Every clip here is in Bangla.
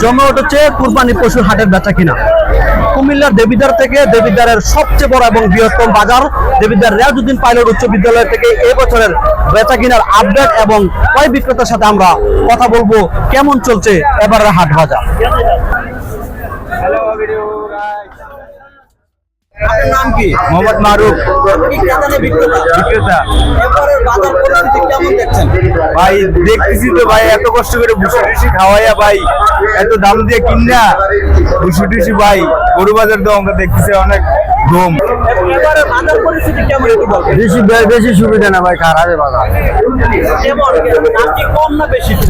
জমে উঠেছে কুরবানি পশুর হাটের বেচা কিনা। কুমিল্লার দেবিদার থেকে দেবিদারের সবচেয়ে বড় এবং বৃহত্তম বাজার দেবিদার রেয়াজুদ্দিন পাইলট উচ্চ বিদ্যালয় থেকে এই বছরের বেচা কিনার আপডেট এবং কয় বিক্রেতার সাথে আমরা কথা বলব। কেমন চলছে এবারের হাট বাজার? আপনার নাম কি? মোহাম্মদ মারুফ। বিক্রেতা? বিক্রেতা। এবারের বাজার পরিস্থিতি কেমন ভাই দেখতেছি তো ভাই এত কষ্ট করে ভুসি টুসি খাওয়াইয়া ভাই এত দাম দিয়ে কিনা ভুসি টুসি ভাই গরু বাজার তো আমরা দেখতেছি অনেক বলবেন? বেশি বেশি সুবিধা না ভাই খারাপে বাজার।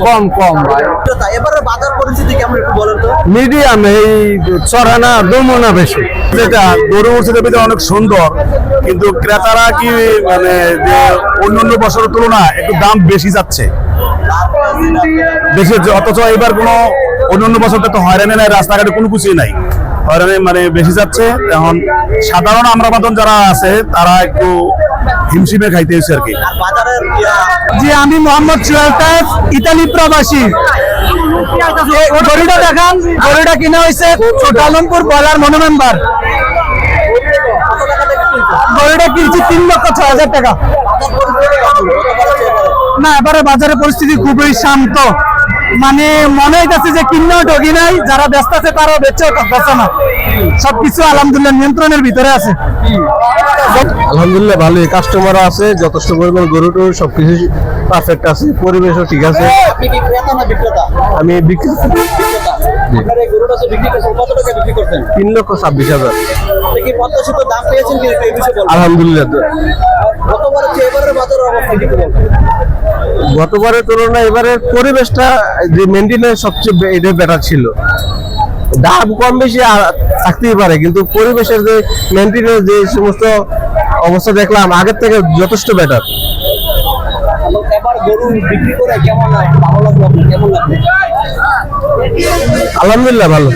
কম কম ভাই। এবারে বাজার পরিস্থিতি কেমন একটু বলেন তো? মিডিয়াম এই চড়ানা দমনা বেশি। যেটা গরু অনেক সুন্দর কিন্তু ক্রেতারা কি মানে যে অন্যান্য বছরের তুলনায় একটু দাম বেশি যাচ্ছে? বেশি অথচ এবার কোনো অন্যান্য বছরটা তো হয়রানি নাই রাস্তাঘাটে কোনো কিছুই নাই। হয়রানি মানে বেশি যাচ্ছে। এখন সাধারণ আমরা মতন যারা আছে তারা একটু হিমশিমে খাইতে হয়েছে আর কি। জি আমি মোহাম্মদ ইতালি প্রবাসী। গরুটা দেখান, গরুটা কিনা হয়েছে ছোটালমপুর বলার মনো মেম্বার কত টাকা থেকে কিনছো? গরুটা কিনছি তিন লক্ষ ছ হাজার টাকা? না, এবারে বাজারের পরিস্থিতি খুবই শান্ত মানে মনে হইতেছে যে কিন্নাও ঢোকি নাই যারা ব্যস্ত আছে তারাও বেচেও করতেছে না সবকিছু আলহামদুলিল্লাহ নিয়ন্ত্রণের ভিতরে আছে। আলহামদুলিল্লাহ ভালোই কাস্টমার আছে যথেষ্ট পরিমাণ গরু টরু সবকিছু পারফেক্ট আছে পরিবেশও ঠিক আছে। আমি বিক্রি তিন লক্ষ ছাব্বিশ হাজার। আলহামদুলিল্লাহ। গতবারের এবারের তুলনায় এবারে পরিবেশটা যে মেনটেনের সবচেয়ে এটা বেটার ছিল। দাম কম বেশি থাকতেই পারে, কিন্তু পরিবেশের যে মেনটেনের যে সমস্ত অবস্থা দেখলাম, আগের থেকে যথেষ্ট বেটার আলহামদুলিল্লাহ, ভালো।